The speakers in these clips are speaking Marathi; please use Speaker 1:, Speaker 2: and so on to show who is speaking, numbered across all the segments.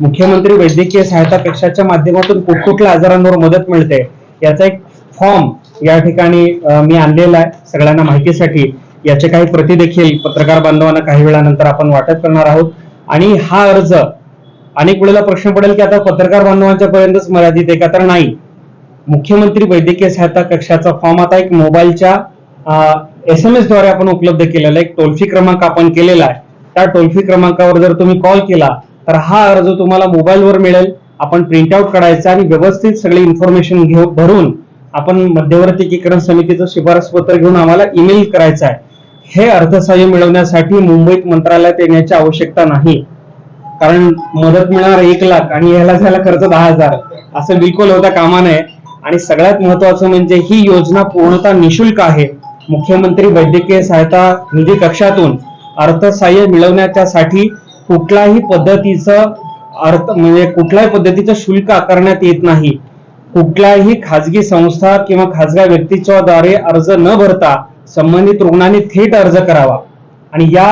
Speaker 1: मुख्यमंत्री वैद्यकीय सहायता कक्षाच्या माध्यमातून कुठकुठल्या आजारांवर मदत मिळते याचा एक फॉर्म या ठिकाणी मी आणलेला आहे सगळ्यांना माहितीसाठी. याचे काही प्रती देखील पत्रकार बांधवांना काही वेळानंतर आपण वाटप करणार आहोत. आणि हा अर्ज अनेक वेळेला प्रश्न पडेल की आता पत्रकार बांधवांच्या पर्यंतच मर्यादित आहे का? तर नाही. मुख्यमंत्री वैद्यकीय सहायता कक्षाचा फॉर्म आता एक मोबाईलच्या एस एम एसद्वारे आपण उपलब्ध केलेला एक टोल फ्री क्रमांक आपण केलेला आहे. त्या टोल फ्री क्रमांकावर जर तुम्ही कॉल केला तर हा अर्ज तुम्हाला मोबाईलवर मिळेल. आपण प्रिंट आउट करायचा आणि व्यवस्थित सगळी इन्फॉर्मेशन घेऊ भरून आपण मध्यवर्ती एकीकरण समितीचं शिफारस पत्र घेऊन आम्हाला ईमेल करायचं आहे. हे अर्थसहाय्य मिळवण्यासाठी मुंबईत मंत्रालयात येण्याची आवश्यकता नाही. कारण मदत मिळणार एक लाख आणि याला झाला खर्च दहा हजार. असं बिलकुल होता कामा नये. आणि सगळ्यात महत्वाचं म्हणजे ही योजना पूर्णतः निशुल्क आहे. मुख्यमंत्री वैद्यकीय सहायता निधी कक्षातून अर्थसहाय्य मिळवण्याच्यासाठी कुठल्याही पद्धतीचं अर्थ म्हणजे कुठल्याही पद्धतीचं शुल्क आकारण्यात येत नाही. कुठल्याही खाजगी संस्था किंवा खाजगी व्यक्तीच्या द्वारे अर्ज न भरता संबंधित रुग्णांनी थेट अर्ज करावा. आणि या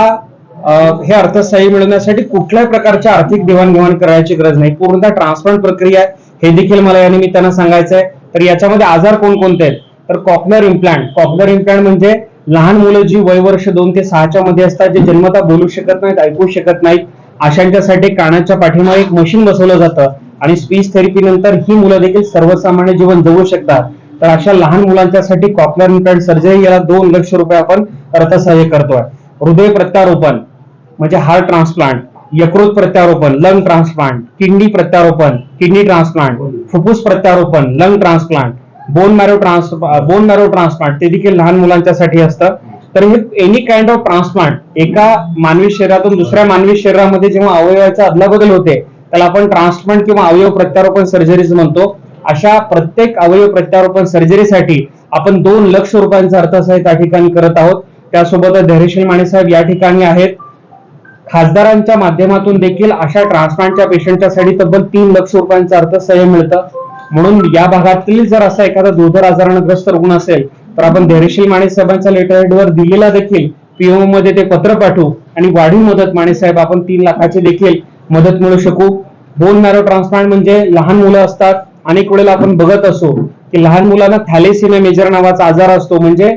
Speaker 1: हे अर्थसहाय्य मिळवण्यासाठी कुठल्याही प्रकारच्या आर्थिक देवाणघेवाण करायची गरज नाही. पूर्णतः ट्रान्सपरंट प्रक्रिया आहे. हे देखील मला या निमित्तानं सांगायचं आहे तर याच्यामध्ये आजार कोणकोणते आहेत? तर कॉपलर इम्प्लांट कॉपलर इम्प्लांट म्हणजे लहान मुलं जी वय वर्ष दोन ते सहाच्या मध्ये असतात जे जन्मता बोलू शकत नाहीत ऐकू शकत नाहीत अशांच्यासाठी कानाच्या पाठीमागे एक मशीन बसवलं जातं आणि स्पीच थेरपी नंतर ही मुलं देखील सर्वसामान्य जीवन जगू शकतात. तर अशा लहान मुलांच्यासाठी कॉपलर इम्प्लांट सर्जरी याला दोन लक्ष रुपये आपण अर्थसहाय्य करतोय. हृदय प्रत्यारोपण म्हणजे हार्ट ट्रान्सप्लांट यकृत प्रत्यारोपण लंग ट्रान्सप्लांट किडनी प्रत्यारोपण किडनी ट्रान्सप्लांट फुफ्फुस प्रत्यारोपण lung transplant bone marrow trans bone marrow transplant ते देखील लहान मुलांच्यासाठी असतं. तर हे एनी काइंड ऑफ ट्रान्सप्लांट एका मानवी शरीरातून दुसऱ्या मानवी शरीरामध्ये जेव्हा अवयवाचा अदलाबदल होते त्याला आपण ट्रान्सप्लांट किंवा अवयव प्रत्यारोपण सर्जरीज म्हणतो. अशा प्रत्येक अवयव प्रत्यारोपण सर्जरीसाठी आपण दोन लक्ष रुपयांचा अर्थसहाय्य त्या ठिकाणी करत आहोत. त्यासोबत धैर्यशील माणेसाहेब या ठिकाणी आहेत. खासदारांच्या माध्यमातून देखील अशा ट्रान्सप्लांटच्या पेशंटच्या साठी तब्बल तीन लक्ष रुपयांचं अर्थसहाय्य मिळतं. म्हणून या भागातील जर असा एखादा दुर्धर आजारानं ग्रस्त रुग्ण असेल तर आपण धैर्यशील माने साहेबांच्या लेटर वर दिलेला देखील पीओ मध्ये ते पत्र पाठवू आणि वाढीव मदत माने साहेब आपण तीन लाखाची देखील मदत मिळू शकू. बोन मॅरो ट्रान्सप्लांट म्हणजे लहान मुलं असतात अनेक वेळेला आपण बघत असो की लहान मुलांना थॅलेसिमिया मेजर नावाचा आजार असतो. म्हणजे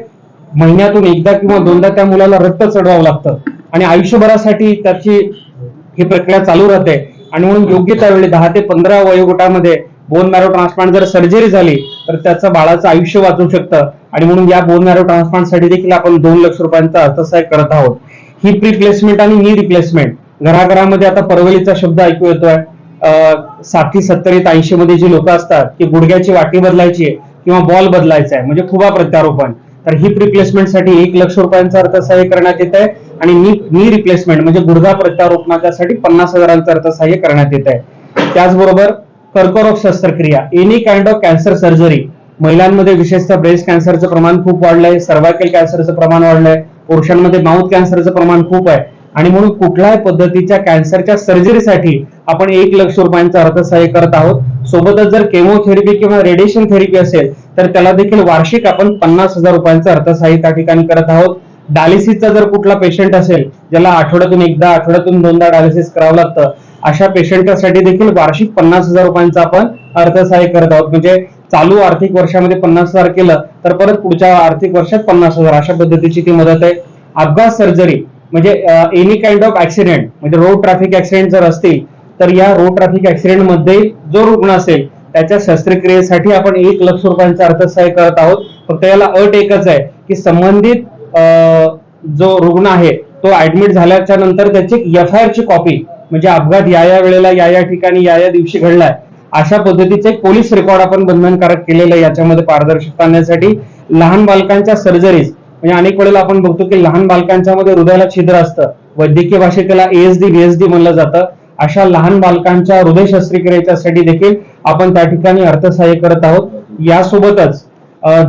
Speaker 1: महिन्यातून एकदा किंवा दोनदा त्या मुलाला रक्त चढवावं लागतं आणि आयुष्यभरासाठी त्याची ही प्रक्रिया चालू राहते. आणि म्हणून योग्य त्यावेळी दहा ते पंधरा वयोगटामध्ये बोन मॅरो ट्रान्सप्लांट जर सर्जरी झाली तर त्याचं बाळाचं आयुष्य वाचू शकतं. आणि म्हणून या बोन मॅरो ट्रान्सप्लांटसाठी देखील आपण दोन लक्ष रुपयांचा अर्थसहाय्य करत आहोत. ही रिप्लेसमेंट आणि नी रिप्लेसमेंट घराघरामध्ये आता परवलीचा शब्द ऐकू येतोय. साठी सत्तरीत ऐंशी मध्ये जी लोक असतात की गुडघ्याची वाटी बदलायची आहे किंवा बॉल बदलायचा आहे म्हणजे खुबा प्रत्यारोपण. तर हिप रिप्लेसमेंटसाठी एक लक्ष रुपयांचं अर्थसहाय्य करण्यात येत आहे. आणि नी नी रिप्लेसमेंट म्हणजे गुडघा प्रत्यारोपणाच्यासाठी पन्नास हजारांचं अर्थसहाय्य करण्यात येत आहे. त्याचबरोबर कर्करोग शस्त्रक्रिया any kind of cancer surgery महिलांमध्ये विशेषतः ब्रेस्ट कॅन्सरचं प्रमाण खूप वाढलंय सर्वायकल कॅन्सरचं प्रमाण वाढलंय पुरुषांमध्ये माउथ कॅन्सरचं प्रमाण खूप आहे. आणि म्हणून कुठल्याही पद्धतीच्या कॅन्सरच्या सर्जरीसाठी आपण एक लक्ष रुपयांचं अर्थसहाय्य करत आहोत. सोबतच जर केमोथेरपी किंवा रेडिएशन थेरपी असेल तर त्याला देखील वार्षिक आपण पन्नास हजार रुपयांचं अर्थसहाय्य त्या ठिकाणी करत आहोत. डायलिसिसचा जर कुठला पेशंट असेल ज्याला आठवड्यातून एकदा आठवड्यातून दोनदा डायलिसिस करावं लागतं अशा पेशंटसाठी देखील वार्षिक पन्नास हजार रुपयांचा आपण अर्थसहाय्य करत आहोत. म्हणजे चालू आर्थिक वर्षामध्ये पन्नास हजार केलं तर परत पुढच्या आर्थिक वर्षात पन्नास हजार. अशा पद्धतीची ती मदत आहे. अपघात सर्जरी म्हणजे एनी काइंड ऑफ ऍक्सिडेंट म्हणजे रोड ट्रॅफिक ऍक्सिडेंट जर असतील तर या रोड ट्रॅफिक ऍक्सिडेंटमध्ये जो रुग्ण असेल त्याच्या शस्त्रक्रियेसाठी आपण एक लक्ष रुपयांचा अर्थसहाय्य करत आहोत. फक्त याला अट एकच आहे की संबंधित जो रुग्ण आहे तो ऍडमिट झाल्याच्यानंतर त्याची एफ आय आर ची कॉपी म्हणजे अपघात या या वेळेला या या ठिकाणी या या दिवशी घडलाय. अशा पद्धतीचे एक पोलीस रेकॉर्ड आपण बंधनकारक केलेलं आहे. याच्यामध्ये पारदर्शकता आणण्यासाठी लहान बालकांच्या सर्जरीज म्हणजे अनेक वेळेला आपण बघतो की लहान बालकांच्या मध्ये हृदयाला छिद्र असतं. वैद्यकीय भाषेत त्याला एएसडी बीएसडी म्हणलं जातं. अशा लहान बालकांच्या हृदय शस्त्रक्रियेच्यासाठी देखील आपण त्या ठिकाणी अर्थसहाय्य करत आहोत. यासोबतच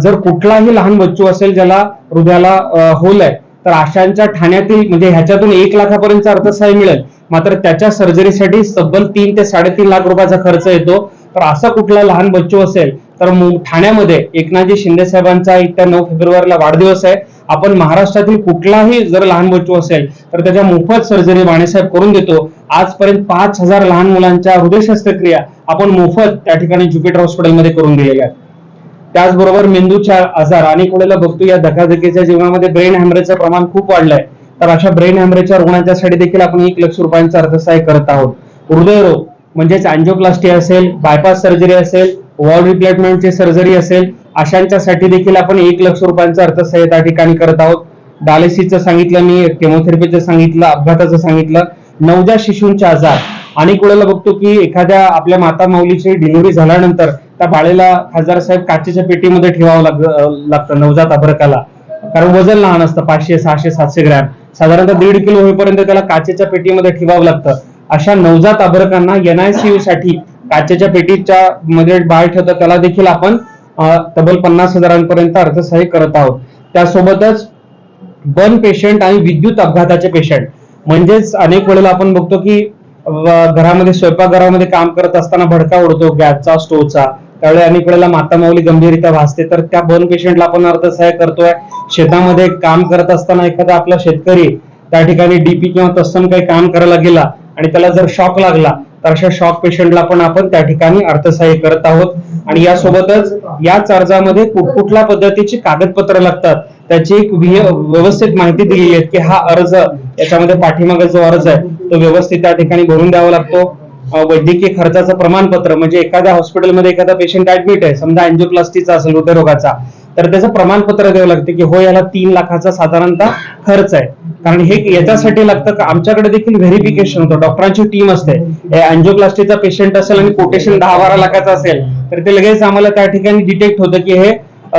Speaker 1: जर कुठलाही लहान बच्चू असेल ज्याला हृदयाला अ, होल आहे तर अशांच्या ठाण्यातील म्हणजे ह्याच्यातून एक लाखापर्यंत अर्थसहाय्य मिळेल. मात्र त्याच्या सर्जरीसाठी तब्बल तीन ते साडेतीन लाख रुपयाचा खर्च येतो. तर असा कुठला लहान बच्चू असेल तर ठाण्यामध्ये एकनाथजी शिंदे साहेबांचा येत्या नऊ फेब्रुवारीला वाढदिवस आहे. आपण महाराष्ट्रातील कुठलाही जर लहान बच्चू असेल तर त्याच्या मोफत सर्जरी बाणेसाहेब करून देतो. आजपर्यंत पाच हजार लहान मुलांच्या हृदय शस्त्रक्रिया आपण मोफत त्या ठिकाणी ज्युपिटर हॉस्पिटलमध्ये करून दिलेल्या आहेत. त्याचबरोबर मेंदूच्या आजार अनेक वेळेला बघतो या धकाधकीच्या जीवनामध्ये ब्रेन हॅमरेजचं प्रमाण खूप वाढलंय. तर अशा ब्रेन हॅमरेजच्या रुग्णांच्यासाठी देखील आपण एक लक्ष रुपयांचा अर्थसहाय्य करत आहोत. हृदयरोग म्हणजेच अँजिओप्लास्टी असेल बायपास सर्जरी असेल वॉल रिप्लेसमेंटची सर्जरी असेल अशांच्यासाठी देखील आपण एक लक्ष रुपयांचा अर्थसहाय्य त्या ठिकाणी करत आहोत. डायलिसिसचं सांगितलं मी केमोथेरपीचं सांगितलं अपघाताचं सांगितलं. नवजात शिशूंचे आजार. अनेक वेळेला बघतो की एखाद्या आपल्या माता माऊलीची डिलिव्हरी झाल्यानंतर त्या बाळेला खासदार साहेब काचेच्या पेटीमध्ये ठेवावं लाग लागतं नवजात अभ्रकाला कारण वजन लहान असतं पाचशे सहाशे सातशे ग्रॅम. साधारणतः दीड किलो होईपर्यंत त्याला काचेच्या पेटीमध्ये ठेवावं लागतं. अशा नवजात अभ्रकांना एनआयसीयू साठी काचेच्या पेटीच्या मध्ये बाळ ठेवतात त्याला देखील आपण तब्बल पन्नास हजारांपर्यंत अर्थसहाय्य करत आहोत. त्यासोबतच बर्न पेशंट आणि विद्युत अपघाताचे पेशंट. म्हणजेच अनेक वेळेला आपण बघतो की घरामध्ये स्वयंपाकघरामध्ये काम करत असताना भडका उडतो गॅसचा स्टोवचा त्यावेळी अनेक वेळेला माता माऊली गंभीररित्या भासते. तर त्या बर्न पेशंटला आपण अर्थसहाय्य करतोय. शेतामध्ये काम करत असताना एखादा आपला शेतकरी त्या ठिकाणी डीपी किंवा तत्सम काही काम करायला गेला आणि त्याला जर शॉक लागला तर अशा शॉक पेशंटला पण आपण त्या ठिकाणी अर्थसहाय्य करत आहोत. आणि यासोबतच याच अर्जामध्ये कुठकुठल्या पद्धतीची कागदपत्र लागतात त्याची एक व्यवस्थित माहिती दिलेली आहे की हा अर्ज याच्यामध्ये पाठीमागे जो अर्ज आहे तो व्यवस्थित त्या ठिकाणी भरून द्यावा लागतो. वैद्यकीय खर्चाचं प्रमाणपत्र म्हणजे एखाद्या हॉस्पिटलमध्ये एखादा पेशंट ऍडमिट आहे समजा अँजिओप्लास्टीचा असेल हृदयरोगाचा तर त्याचं प्रमाणपत्र द्यावं लागतं की हो याला तीन लाखाचा साधारणतः खर्च आहे. कारण हे याच्यासाठी लागतं का? आमच्याकडे देखील व्हेरिफिकेशन होतं. डॉक्टरांची टीम असते. अँजिओप्लास्टीचा पेशंट असेल आणि कोटेशन दहा बारा लाखाचा असेल तर ते लगेच आम्हाला त्या ठिकाणी डिटेक्ट होतं की हे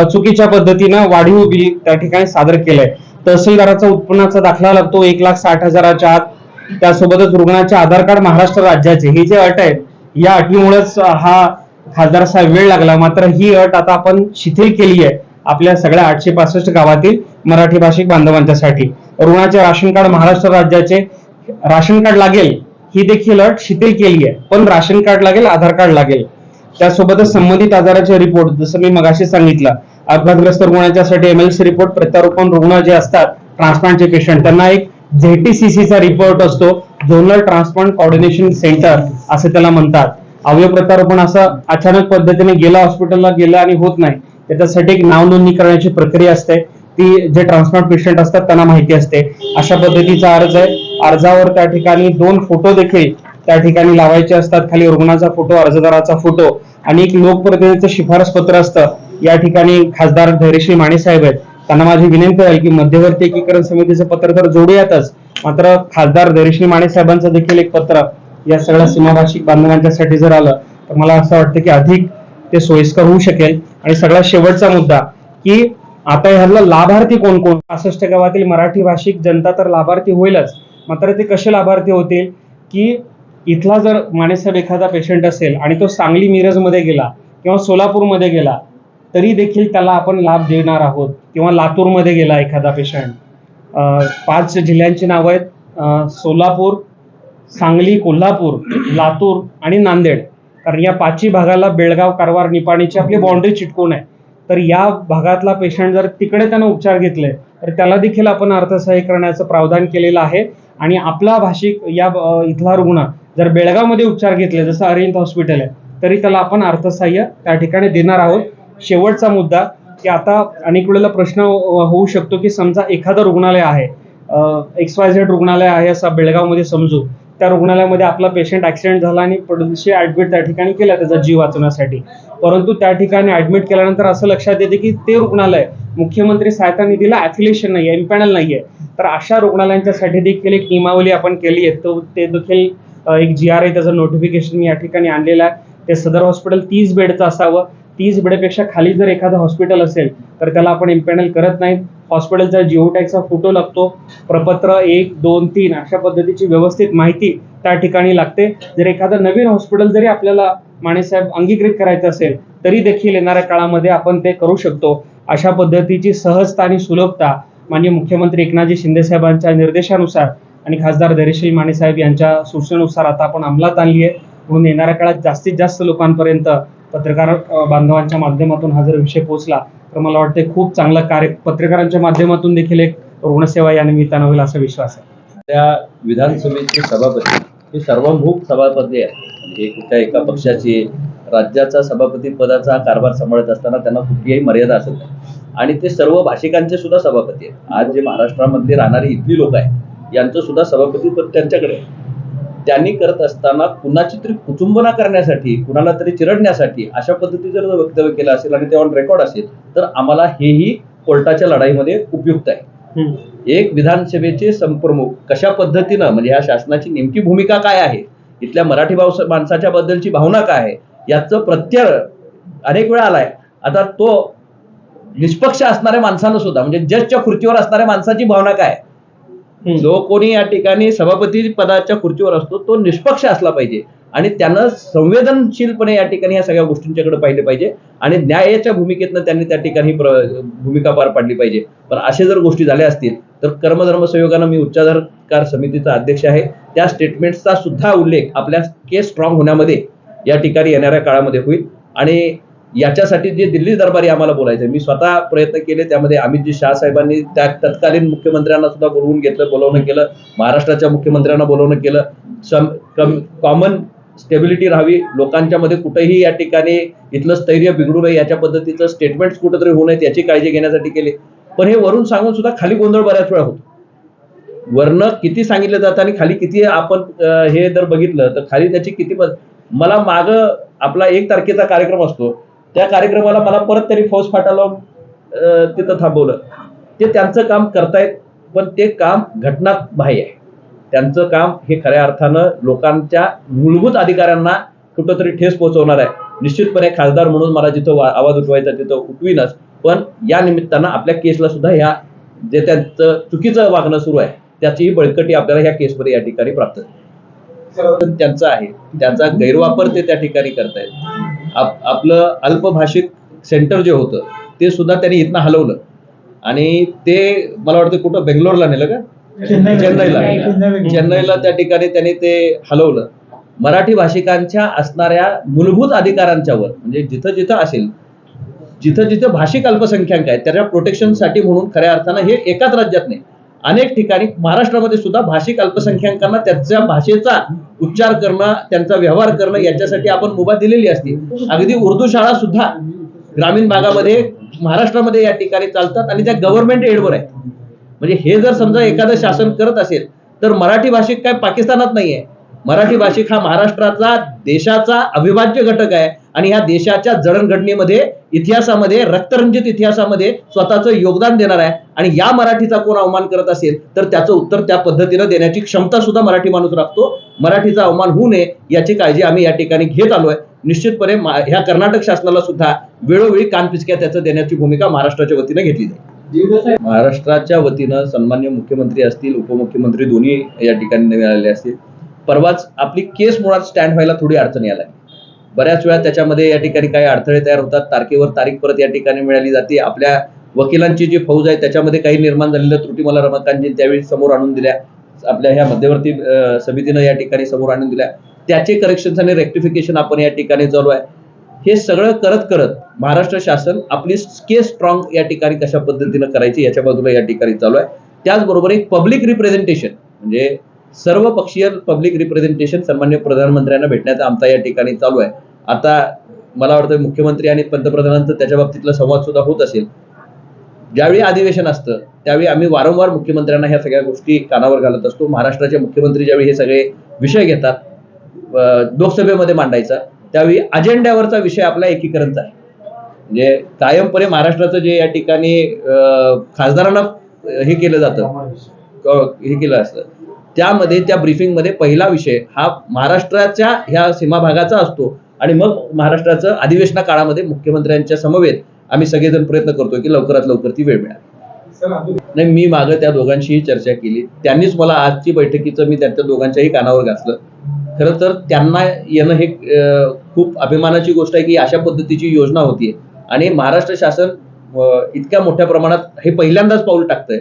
Speaker 1: चुकीच्या पद्धतीनं वाढीव बिल त्या ठिकाणी सादर केलंय. तहसीलदाराचा उत्पन्नाचा दाखला लागतो एक लाख साठ हजाराच्या आत. त्यासोबतच रुग्णाचे आधार कार्ड महाराष्ट्र राज्याचे. हे जे अट आहेत या अटीमुळेच हा खासदार साहेब वेळ लागला. मात्र ही अट आता आपण शिथिल केली आहे आपल्या सगळ्या आठशे पासष्ट गावातील मराठी भाषिक बांधवांच्यासाठी रुग्णाचे राशन कार्ड महाराष्ट्र राज्याचे राशन कार्ड लागेल ही देखील अट शिथिल केली आहे. पण राशन कार्ड लागेल आधार कार्ड लागेल. त्यासोबतच संबंधित आजाराचे रिपोर्ट जसं मी मगाशी सांगितलं अपघातग्रस्त रुग्णाच्यासाठी एमएलसी रिपोर्ट प्रत्यारोपण रुग्ण जे असतात ट्रान्सप्लांटचे पेशंट त्यांना एक झेटीसीसीचा रिपोर्ट असतो झोनल ट्रान्सप्लांट कॉर्डिनेशन सेंटर असं त्याला म्हणतात. अवयव प्रत्यारोपण असं अचानक पद्धतीने गेला हॉस्पिटलला गेलं आणि होत नाही. त्याच्यासाठी एक नाव नोंदणी करण्याची प्रक्रिया असते. ती जे ट्रान्सप्लांट पेशंट असतात त्यांना माहिती असते. अशा पद्धतीचा अर्ज आहे. अर्जावर त्या ठिकाणी दोन फोटो देखील त्या ठिकाणी लावायचे असतात. खाली रुग्णाचा फोटो अर्जदाराचा फोटो आणि एक लोकप्रतिनिधीचं शिफारस पत्र असतं. या ठिकाणी खासदार धैर्यश्री माने साहेब आहेत. त्यांना माझी विनंती आहे की मध्यवर्ती एकीकरण समितीचं पत्र तर जोडूयातच. मात्र खासदार धैर्यश्री माने साहेबांचं देखील एक पत्र या सगळ्या सीमाभाषिक बांधवांच्यासाठी जर आलं तर मला असं वाटतं की अधिक ते सोयीस्कर होऊ शकेल. आणि सगळ्यात शेवटचा मुद्दा की आता ह्याला लाभार्थी कोण कोण? पासष्ट गावातील मराठी भाषिक जनता तर लाभार्थी होईलच. मात्र ते कसे लाभार्थी होतील? की इथला जर माणेसाहेब एखादा पेशंट असेल आणि तो सांगली मिरजमध्ये गेला किंवा सोलापूरमध्ये गेला तरी देखील त्याला आपण लाभ देणार आहोत. किंवा लातूरमध्ये गेला एखादा पेशंट पाच जिल्ह्यांची नावं आहेत. सोलापूर सांगली कोल्हापूर लातूर आणि नांदेड. कारण या पाचही भागाला बेळगाव कारवार निपाणीची आपली बाउंड्री चिटकून आहे. तर या भागातला पेशंट जर तिकडे त्यानं उपचार घेतले तर त्याला देखील आपण अर्थसहाय्य करण्याचं प्रावधान केलेलं आहे. आणि आपला भाषिक या इथला रुग्ण जर बेळगावमध्ये उपचार घेतले जसं अरिंद हॉस्पिटल आहे तरी त्याला आपण अर्थसहाय्य त्या ठिकाणी देणार आहोत. शेवटचा मुद्दा की आता अनेक वेळेला प्रश्न होऊ शकतो की समजा एखादं रुग्णालय आहे एक्स वाय झेड रुग्णालय आहे असं बेळगावमध्ये समजू त्या रुग्णालयामध्ये आपला पेशंट ऍक्सिडेंट झाला आणि पडशी ऍडमिट त्या ठिकाणी केला त्याचा जीव वाचवण्यासाठी. परंतु त्या ठिकाणी ऍडमिट केल्यानंतर असं लक्षात येते की ते रुग्णालय मुख्यमंत्री सहायता निधीला ऍफिलिएशन एमपॅनल इम्पॅनल आहे तर अशा रुग्णालयांच्यासाठी देखील एक नियमावली आपण केली आहे. तो ते देखील एक जी आर आहे त्याचं नोटिफिकेशन मी या ठिकाणी आणलेलं आहे. ते सदर हॉस्पिटल तीस बेडचं असावं. तीस बेडपेक्षा खाली जर एखादं हॉस्पिटल असेल तर त्याला आपण इम्पॅनल करत नाही हॉस्पिटलचा जिओ टॅगचा फोटो लागतो. प्रपत्र एक दोन तीन अशा पद्धतीची व्यवस्थित माहिती त्या ठिकाणी लागते. जर एखादं नवीन हॉस्पिटल जरी आपल्याला माणेसाहेब अंगीकृत करायचं असेल तरी देखील येणाऱ्या काळामध्ये आपण ते करू शकतो. अशा पद्धतीची सहजता आणि सुलभता माननीय मुख्यमंत्री एकनाथजी शिंदेसाहेबांच्या निर्देशानुसार आणि खासदार धैर्यशील माने साहेब यांच्या सूचनेनुसार आता आपण अंमलात आणली आहे. म्हणून येणाऱ्या काळात जास्तीत जास्त लोकांपर्यंत पत्रकार बांधवांच्या माध्यमातून हा जर विषय पोहोचला तर मला वाटतं खूप चांगलं कार्य पत्रकारांच्या माध्यमातून देखील एक ऋणसेवा या निमित्तानं होईल असा विश्वास आहे.
Speaker 2: त्या विधानसभेचे सभापती हे सर्वभूक सभापती आहेत. म्हणजे कुठल्या एका पक्षाचे राज्याचा सभापती पदाचा कारभार सांभाळत असताना त्यांना कुठलीही मर्यादा असत नाही. आणि ते सर्व भाषिकांचे सुद्धा सभापती आहेत. आज जे महाराष्ट्रामध्ये राहणारी इथली लोक आहेत यांचं सुद्धा सभापती पद त्यांच्याकडे आहे. त्यांनी करत असताना कुणाची तरी कुचुंबना करण्यासाठी कुणाला तरी चिरडण्यासाठी अशा पद्धतीचं जर वक्तव्य केलं असेल आणि ते ऑन रेकॉर्ड असेल तर आम्हाला हेही कोर्टाच्या लढाईमध्ये उपयुक्त आहे एक विधानसभेचे संप्रमुख कशा पद्धतीनं म्हणजे ह्या शासनाची नेमकी भूमिका काय आहे इथल्या मराठी माणसाच्या बद्दलची भावना काय आहे याचं प्रत्यय अनेक वेळा आलाय आता तो निष्पक्ष असणाऱ्या माणसानं सुद्धा म्हणजे जजच्या खुर्चीवर असणाऱ्या माणसाची भावना काय आहे? जो कोणी या ठिकाणी सभापती पदाच्या खुर्चीवर असतो तो निष्पक्ष असला पाहिजे. आणि त्यानं संवेदनशीलपणे या ठिकाणी या सगळ्या गोष्टींच्याकडे पाहिले पाहिजे. आणि न्यायाच्या भूमिकेतनं त्यांनी त्या ठिकाणी प्र- भूमिका पार पाडली पाहिजे. पण असे जर गोष्टी झाल्या असतील तर कर्मधर्म संयोगानं मी उच्चाधिकार समितीचा अध्यक्ष आहे. त्या स्टेटमेंट्सचा सुद्धा उल्लेख आपल्या केस स्ट्रॉंग होण्यामध्ये या ठिकाणी येणाऱ्या काळामध्ये होईल. आणि याच्यासाठी जे दिल्ली दरबारी आम्हाला बोलायचं मी स्वतः प्रयत्न केले त्यामध्ये अमितजी शाह साहेबांनी त्या तत्कालीन मुख्यमंत्र्यांना सुद्धा बोलवून घेतलं बोलवणं केलं महाराष्ट्राच्या मुख्यमंत्र्यांना बोलवणं केलं. कॉमन स्टेबिलिटी राहावी लोकांच्या मध्ये कुठेही या ठिकाणी इथलं स्थैर्य बिघडू नये याच्या पद्धतीचं स्टेटमेंट्स कुठेतरी होऊ नयेत याची काळजी घेण्यासाठी केली. पण हे वरून सांगून सुद्धा खाली गोंधळ बऱ्याच वेळा होतो. वर्ण किती सांगितलं जातं आणि खाली किती आपण हे जर बघितलं तर खाली त्याची किती मला माग आपला एक तारखेचा कार्यक्रम असतो. त्या कार्यक्रमाला मला परत तरी फौज फाटा लावून तिथं थांबवलं. ते त्यांचं काम करतायत पण ते काम घटनाबाह्य आहे. त्यांचं काम हे खऱ्या अर्थानं लोकांच्या मूलभूत अधिकारांना कुठंतरी ठेस पोहोचवणार आहे. निश्चितपणे खासदार म्हणून मला जिथं आवाज उठवायचा तिथं उठवीनच. पण या निमित्तानं आपल्या केसला सुद्धा ह्या जे त्यांचं चुकीचं वागणं सुरू आहे त्याचीही बळकटी आपल्याला ह्या केसमध्ये या ठिकाणी प्राप्त त्यांचा आहे. त्याचा गैरवापर ते त्या ठिकाणी करतायत. आप आपलं अल्पभाषिक सेंटर जे होतं ते सुद्धा त्यांनी इथनं हलवलं. आणि ते मला वाटतं कुठं? बेंगलोरला नेलं का? चेन्नईला. चेन्नईला. त्या ठिकाणी त्यांनी ते हलवलं. मराठी भाषिकांच्या असणाऱ्या मूलभूत अधिकारांच्यावर म्हणजे जिथं जिथं असेल जिथं जिथं भाषिक अल्पसंख्याक आहेत त्याच्या प्रोटेक्शनसाठी म्हणून खऱ्या अर्थानं हे एकाच राज्यात नाही. अनेक ठिकाणी महाराष्ट्रामध्ये सुद्धा भाषिक अल्पसंख्याकांना त्यांच्या भाषेचा उच्चार करणं त्यांचा व्यवहार करणं याच्यासाठी आपण मुभा दिलेली असते. अगदी उर्दू शाळा सुद्धा ग्रामीण भागामध्ये महाराष्ट्रामध्ये या ठिकाणी चालतात आणि त्या गव्हर्नमेंट एडवर आहेत. म्हणजे हे जर समजा एखादं शासन करत असेल तर मराठी भाषिक काय पाकिस्तानात नाहीये. मराठी भाषिक हा महाराष्ट्राचा देशाचा अविभाज्य घटक आहे. आणि ह्या देशाच्या जडणघडणीमध्ये इतिहासामध्ये रक्तरंजित इतिहासामध्ये स्वतःचं योगदान देणार आहे. आणि या मराठीचा कोण अवमान करत असेल तर त्याचं उत्तर त्या पद्धतीनं देण्याची क्षमता सुद्धा मराठी माणूस राखतो. मराठीचा अवमान होऊ नये याची काळजी आम्ही या ठिकाणी घेत आलो आहे. निश्चितपणे ह्या कर्नाटक शासनाला सुद्धा वेळोवेळी कानपिचक्या त्याचं देण्याची भूमिका महाराष्ट्राच्या वतीनं घेतली जाईल. महाराष्ट्राच्या वतीनं सन्मान्य मुख्यमंत्री असतील उपमुख्यमंत्री दोन्ही या ठिकाणी मिळालेले असतील. परवाच आपली केस मुळात स्टँड व्हायला थोडी अडचण यायला बऱ्याच वेळा त्याच्यामध्ये या ठिकाणी काही अडथळे तयार होतात. तारखेवर तारीख परत या ठिकाणी मिळाली जाते. आपल्या वकिलांची जी फौज आहे त्याच्यामध्ये काही निर्माण झालेल्या त्रुटी मला रमाकांतजी त्यावेळी समोर आणून दिल्या. आपल्या ह्या मध्यवर्ती समितीनं या ठिकाणी समोर आणून दिल्या. त्याचे करेक्शन्स आणि रेक्टिफिकेशन आपण या ठिकाणी चालू आहे. हे सगळं करत करत महाराष्ट्र शासन आपली केस स्ट्रॉंग या ठिकाणी कशा पद्धतीनं करायची याच्या बाजूला या ठिकाणी चालू आहे. त्याचबरोबर एक पब्लिक रिप्रेझेंटेशन म्हणजे सर्व पक्षीय पब्लिक रिप्रेझेंटेशन सन्मान्य प्रधानमंत्र्यांना भेटण्याचा आमचा या ठिकाणी चालू आहे. आता मला वाटतं मुख्यमंत्री आणि पंतप्रधानांचं त्याच्या बाबतीतला संवाद सुद्धा होत असेल. ज्यावेळी अधिवेशन असतं त्यावेळी आम्ही वारंवार मुख्यमंत्र्यांना ह्या सगळ्या गोष्टी कानावर घालत असतो. महाराष्ट्राचे मुख्यमंत्री ज्यावेळी हे सगळे विषय घेतात लोकसभेमध्ये मांडायचा त्यावेळी अजेंड्यावरचा विषय आपला एकीकरणचा आहे. म्हणजे कायमपणे महाराष्ट्राचं जे या ठिकाणी खासदारांना हे केलं जातं. हे केलं असतं. त्यामध्ये त्या ब्रीफिंगमध्ये पहिला विषय हा महाराष्ट्राच्या ह्या सीमा भागाचा असतो. आणि मग महाराष्ट्राचं अधिवेशना काळामध्ये मुख्यमंत्र्यांच्या समवेत आम्ही सगळेजण प्रयत्न करतो की लवकरात लवकर ती वेळ मिळाली नाही मी मागं त्या दोघांशीही चर्चा केली. त्यांनीच मला आजची बैठकीचं मी त्यांच्या दोघांच्याही कानावर घातलं. खरं तर त्यांना येणं हे खूप अभिमानाची गोष्ट आहे की अशा पद्धतीची योजना होती आणि महाराष्ट्र शासन इतक्या मोठ्या प्रमाणात हे पहिल्यांदाच पाऊल टाकतंय.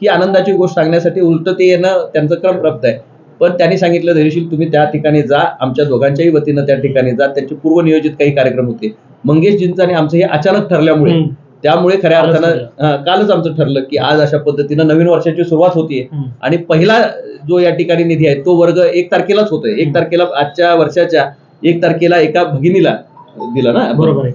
Speaker 2: ही आनंदाची गोष्ट सांगण्यासाठी उलट ते येणं त्यांचं क्रम प्राप्त आहे पण त्यांनी सांगितलं धैर्यशील तुम्ही त्या ठिकाणी जा आमच्या दोघांच्याही वतीनं त्या ठिकाणी जा त्यांचे पूर्वनियोजित काही कार्यक्रम होते मंगेश जिंचाने आमचं हे अचानक ठरल्यामुळे. त्यामुळे खऱ्या अर्थानं. हा, कालच आमचं ठरलं की आज अशा पद्धतीनं नवीन वर्षाची सुरुवात होतीये. आणि पहिला जो या ठिकाणी निधी आहे तो वर्ग एक तारखेलाच होतोय एक. तारखेला आजच्या वर्षाच्या एक तारखेला एका भगिनीला दिला ना
Speaker 1: बरोबर.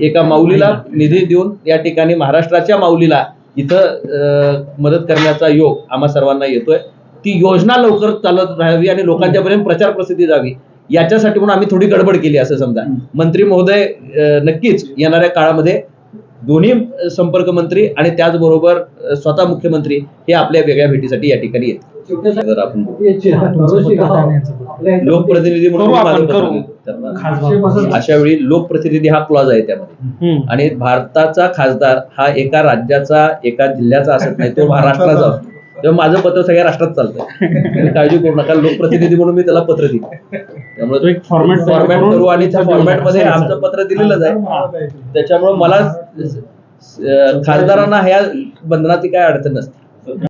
Speaker 2: एका माऊलीला निधी देऊन या ठिकाणी महाराष्ट्राच्या माऊलीला इथं मदत करण्याचा योग आम्हा सर्वांना येतोय. ती योजना लवकर चालत राहावी आणि लोकांच्या पर्यंत प्रचार प्रसिद्धी जावी. याच्यासाठी म्हणून आम्ही थोडी गडबड केली असं समजा. मंत्री महोदय नक्कीच येणाऱ्या काळामध्ये दोन्ही संपर्क मंत्री आणि त्याचबरोबर स्वतः मुख्यमंत्री हे आपल्या वेगळ्या भेटीसाठी या ठिकाणी येतील. जर आपण. लोकप्रतिनिधी म्हणून. अशा वेळी लोकप्रतिनिधी हा क्लॉज आहे त्यामध्ये. आणि भारताचा खासदार हा एका राज्याचा एका जिल्ह्याचा असत नाही तो महाराष्ट्राचा असतो. तेव्हा माझं पत्र सगळ्या राष्ट्रात चालतं काळजी करू नका लोकप्रतिनिधी म्हणून मी त्याला पत्र
Speaker 1: तो
Speaker 2: त्यामुळे
Speaker 1: एक फॉर्मॅट
Speaker 2: फॉर्मॅट करू आणि त्या फॉर्मॅटमध्ये आमचं पत्र दिलेलंच आहे. त्याच्यामुळे मला खासदारांना ह्या बंधनाची काय अडचण नसते.